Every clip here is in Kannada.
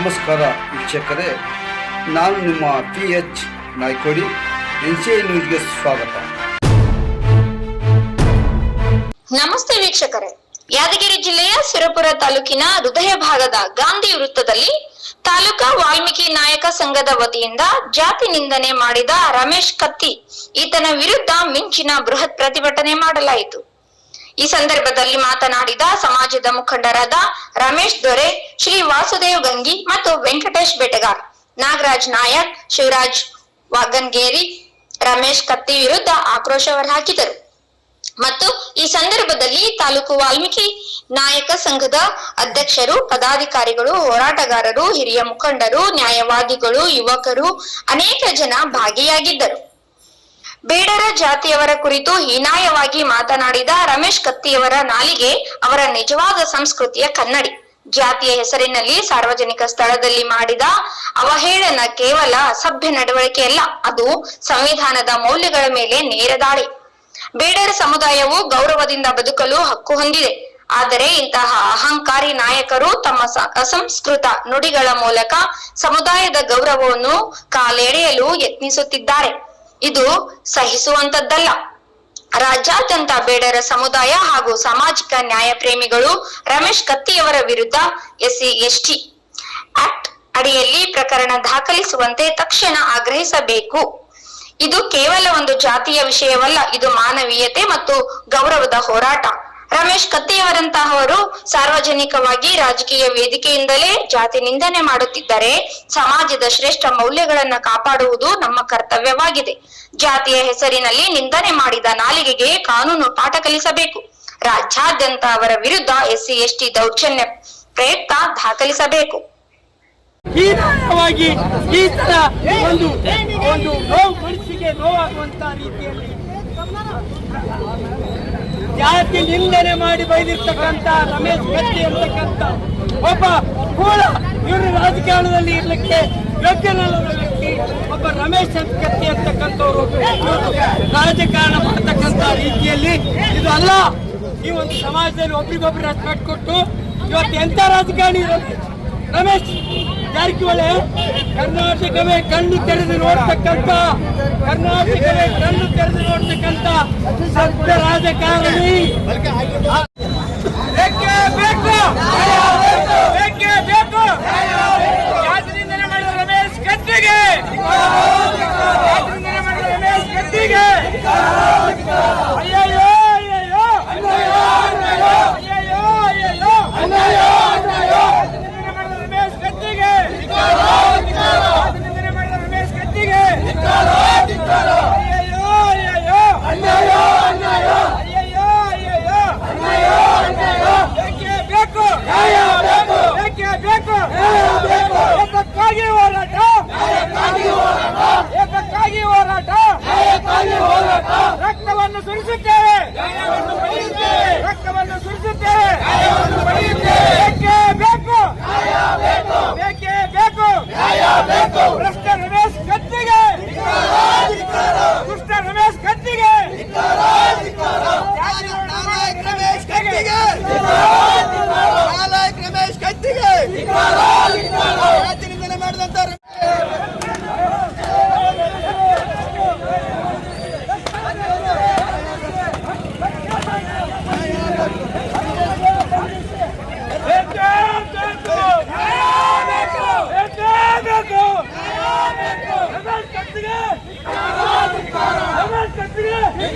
ನಮಸ್ಕಾರ ವೀಕ್ಷಕರೇ, ನಾನು ನಿಮ್ಮ P H Naikodi, N C I ನ್ಯೂಸ್ಗೆ ಸ್ವಾಗತ. ನಮಸ್ತೆ ವೀಕ್ಷಕರೇ. ಯಾದಗಿರಿ ಜಿಲ್ಲೆಯ ಸಿರಪುರ ತಾಲೂಕಿನ ಹೃದಯ ಭಾಗದ ಗಾಂಧಿ ವೃತ್ತದಲ್ಲಿ ತಾಲೂಕಾ ವಾಲ್ಮೀಕಿ ನಾಯಕ ಸಂಘದ ವತಿಯಿಂದ ಜಾತಿ ನಿಂದನೆ ಮಾಡಿದ ರಮೇಶ್ ಕತ್ತಿ, ಈತನ ವಿರುದ್ಧ ಮಿಂಚಿನ ಬೃಹತ್ ಪ್ರತಿಭಟನೆ ಮಾಡಲಾಯಿತು. ಈ ಸಂದರ್ಭದಲ್ಲಿ ಮಾತನಾಡಿದ ಸಮಾಜದ ಮುಖಂಡರಾದ ರಮೇಶ್ ದೊರೆ, ಶ್ರೀ ವಾಸುದೇವ್ ಗಂಗಿ ಮತ್ತು ವೆಂಕಟೇಶ್ ಬೇಟೆಗಾರ್. ನಾಗರಾಜ್ ನಾಯಕ್, ಶಿವರಾಜ್ ವಾಗನ್ಗೇರಿ, ರಮೇಶ್ ಕತ್ತಿ ವಿರುದ್ಧ ಆಕ್ರೋಶ ಹೊರಹಾಕಿದರು. ಮತ್ತು ಈ ಸಂದರ್ಭದಲ್ಲಿ ತಾಲೂಕು ವಾಲ್ಮೀಕಿ ನಾಯಕ ಸಂಘದ ಅಧ್ಯಕ್ಷರು, ಪದಾಧಿಕಾರಿಗಳು, ಹೋರಾಟಗಾರರು, ಹಿರಿಯ ಮುಖಂಡರು, ನ್ಯಾಯವಾದಿಗಳು, ಯುವಕರು ಅನೇಕ ಜನ ಭಾಗಿಯಾಗಿದ್ದರು. ಬೇಡರ ಜಾತಿಯವರ ಕುರಿತು ಹೀನಾಯವಾಗಿ ಮಾತನಾಡಿದ ರಮೇಶ್ ಕತ್ತಿಯವರ ನಾಲಿಗೆ ಅವರ ನಿಜವಾದ ಸಂಸ್ಕೃತಿಯ ಕನ್ನಡಿ. ಜಾತಿಯ ಹೆಸರಿನಲ್ಲಿ ಸಾರ್ವಜನಿಕ ಸ್ಥಳದಲ್ಲಿ ಮಾಡಿದ ಅವಹೇಳನ ಕೇವಲ ಅಸಭ್ಯ ನಡವಳಿಕೆಯಲ್ಲ ಅದು ಸಂವಿಧಾನದ ಮೌಲ್ಯಗಳ ಮೇಲೆ ನೇರ ದಾಳಿ. ಬೇಡರ ಸಮುದಾಯವು ಗೌರವದಿಂದ ಬದುಕಲು ಹಕ್ಕು ಹೊಂದಿದೆ. ಆದರೆ ಇಂತಹ ಅಹಂಕಾರಿ ನಾಯಕರು ತಮ್ಮ ಅಸಂಸ್ಕೃತ ನುಡಿಗಳ ಮೂಲಕ ಸಮುದಾಯದ ಗೌರವವನ್ನು ಕಾಲೆಳೆಯಲು ಯತ್ನಿಸುತ್ತಿದ್ದಾರೆ. ಇದು ಸಹಿಸುವಂತದ್ದಲ್ಲ. ರಾಜ್ಯಾದ್ಯಂತ ಬೇಡರ ಸಮುದಾಯ ಹಾಗೂ ಸಾಮಾಜಿಕ ನ್ಯಾಯ ಪ್ರೇಮಿಗಳು ರಮೇಶ್ ಕತ್ತಿಯವರ ವಿರುದ್ಧ ಎಸ್ಸಿ ಎಸ್ಟಿ ಆಕ್ಟ್ ಅಡಿಯಲ್ಲಿ ಪ್ರಕರಣ ದಾಖಲಿಸುವಂತೆ ತಕ್ಷಣ ಆಗ್ರಹಿಸಬೇಕು. ಇದು ಕೇವಲ ಒಂದು ಜಾತಿಯ ವಿಷಯವಲ್ಲ, ಇದು ಮಾನವೀಯತೆ ಮತ್ತು ಗೌರವದ ಹೋರಾಟ. ರಮೇಶ್ ಕತ್ತಿಯವರಂತಹವರು ಸಾರ್ವಜನಿಕವಾಗಿ ರಾಜಕೀಯ ವೇದಿಕೆಯಿಂದಲೇ ಜಾತಿ ನಿಂದನೆ ಮಾಡುತ್ತಿದ್ದರೆ ಸಮಾಜದ ಶ್ರೇಷ್ಠ ಮೌಲ್ಯಗಳನ್ನ ಕಾಪಾಡುವುದು ನಮ್ಮ ಕರ್ತವ್ಯವಾಗಿದೆ. ಜಾತಿಯ ಹೆಸರಿನಲ್ಲಿ ನಿಂದನೆ ಮಾಡಿದ ನಾಲಿಗೆಗೆ ಕಾನೂನು ಪಾಠ ಕಲಿಸಬೇಕು. ರಾಜ್ಯಾದ್ಯಂತ ಅವರ ವಿರುದ್ಧ ಎಸ್ಸಿ, ಎಸ್ಟಿ ದೌರ್ಜನ್ಯ ಪ್ರಯತ್ನ ದಾಖಲಿಸಬೇಕು. ಹೀನಾಯವಾಗಿ ಈ ತರ ಒಂದು ಒಂದು ನೋವು ನೋವಾಗುವಂತ ರೀತಿಯಲ್ಲಿ ಜಾತಿ ನಿಂದನೆ ಮಾಡಿ ಬೈದಿರ್ತಕ್ಕಂತ ರಮೇಶ್ ಗಟ್ಟಿ ಅಂತಕ್ಕಂತ ಒಬ್ಬ ಕೂಡ ಇವರು ರಾಜಕಾರಣದಲ್ಲಿ ಇರ್ಲಿಕ್ಕೆ ಯೋಗ್ಯನಲ್ಲದ ವ್ಯಕ್ತಿ, ಒಬ್ಬ ರಮೇಶ್ ಗಟ್ಟಿ ಅಂತಕ್ಕಂಥವ್ರು ರಾಜಕಾರಣ ಮಾಡ್ತಕ್ಕಂತ ರೀತಿಯಲ್ಲಿ ಇದು ಅಲ್ಲ. ಈ ಒಂದು ಸಮಾಜದಲ್ಲಿ ಒಬ್ರಿಗೊಬ್ರು ರೆಸ್ಪೆಕ್ಟ್ ಕೊಟ್ಟು ಇವತ್ತು ಎಂತ ರಾಜಕಾರಣಿ ಇರೋದು? ರಮೇಶ್ ಜಾರಕಿಹೊಳಿ, ಕರ್ನಾಟಕವೇ ಕಣ್ಣು ತೆರೆದು ನೋಡ್ತಕ್ಕಂತ, ಕರ್ನಾಟಕವೇ ಕಣ್ಣು ತೆರೆದು ನೋಡ್ತಕ್ಕಂತ ಸತ್ಯ ರಾಜಕಾರಣಿ. ರಮೇಶ್ ಕತ್ತಿಗೆ ರಮೇಶ್ ಕತ್ತಿಗೆ ರಕ್ತವನ್ನು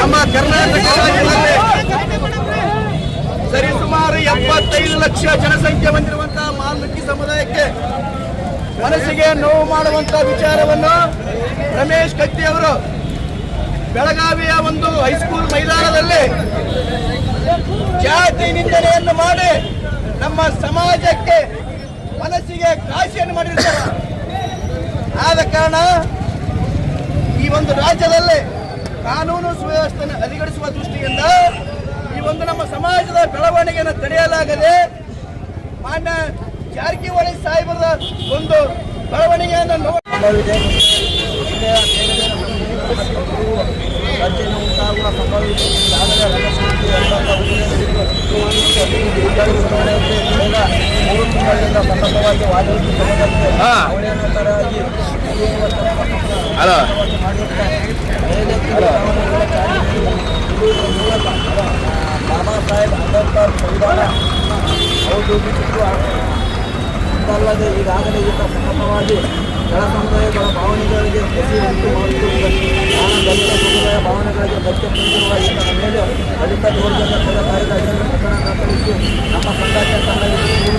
ನಮ್ಮ ಕರ್ನಾಟಕ ಸರಿಸುಮಾರು ಎಪ್ಪತ್ತೈದು ಲಕ್ಷ ಜನಸಂಖ್ಯೆ ಹೊಂದಿರುವಂತಹ ಮಾಲ್ನುಕ್ಕಿ ಸಮುದಾಯಕ್ಕೆ ಮನಸ್ಸಿಗೆ ನೋವು ಮಾಡುವಂತ ವಿಚಾರವನ್ನು ರಮೇಶ್ ಕತ್ತಿ ಅವರು ಬೆಳಗಾವಿಯ ಒಂದು ಹೈಸ್ಕೂಲ್ ಮೈದಾನದಲ್ಲಿ ಜಾತಿ ನಿಂದನೆಯನ್ನು ಮಾಡಿ ನಮ್ಮ ಸಮಾಜಕ್ಕೆ ಮನಸ್ಸಿಗೆ ಕಾಶಿಯನ್ನು ಮಾಡಿರ್ತಾರೆ. ಆದ ಕಾರಣ ಈ ಒಂದು ರಾಜ್ಯದಲ್ಲಿ ಕಾನೂನು ಸುವ್ಯವಸ್ಥೆಯನ್ನು ಅಲಿಗಡಿಸುವ ದೃಷ್ಟಿಯಿಂದ ಈ ಒಂದು ನಮ್ಮ ಸಮಾಜದ ಬೆಳವಣಿಗೆಯನ್ನು ತಡೆಯಲಾಗದೆ ಮಾನ್ಯ ಜಾರಕಿಹೊಳಿ ಸಾಹೇಬರ ಒಂದು ಬೆಳವಣಿಗೆಯನ್ನು ನೋ ರಾಜ್ಯದಿಂದ ಉಂಟಾಗುವ ಸಂಭವಿತ ಈಗಾಗಲೇ ರಂಗಸಮಿತಿ ಎಂಬತ್ತ ಮೂರು ತಿಂಗಳಿಂದ ಸತತವಾಗಿ ವಾಲ್ಮೀಕಿ ಸಮುದಾಯಕ್ಕೆ ಅವಹೇಳನಕಾರರಾಗಿ ಬಾಬಾ ಸಾಹೇಬ್ ಅಂಬೇಡ್ಕರ್ ಸಂವಿಧಾನ ಔದ್ಯೋಗಿಸಿದ್ದು ಇದಲ್ಲದೆ ಈಗಾಗಲೇ ಈತ ಸತತವಾಗಿ ಕೆಳ ಸಮುದಾಯಗಳ ಭಾವನೆಗಳಿಗೆ ಕಸಿ ಉಂಟು ಮಾಡುತ್ತಿರುತ್ತದೆ ನಾನು ದಲಿತ ಸಮುದಾಯ ಭವನಗಳಿಗೆ ಧಕ್ಕೆ ತಂದಿರುವ ಈತನ ಮೇಲೆ ದಲಿತ ದೌರ್ಜನ್ಯ ಕೊಲೆ ಕಾಯ್ದ ಪ್ರಕರಣ ದಾಖಲಿಸಿ ನಮ್ಮ ಸಂಘಟನೆ ತಂಡದಲ್ಲಿ ದೂರು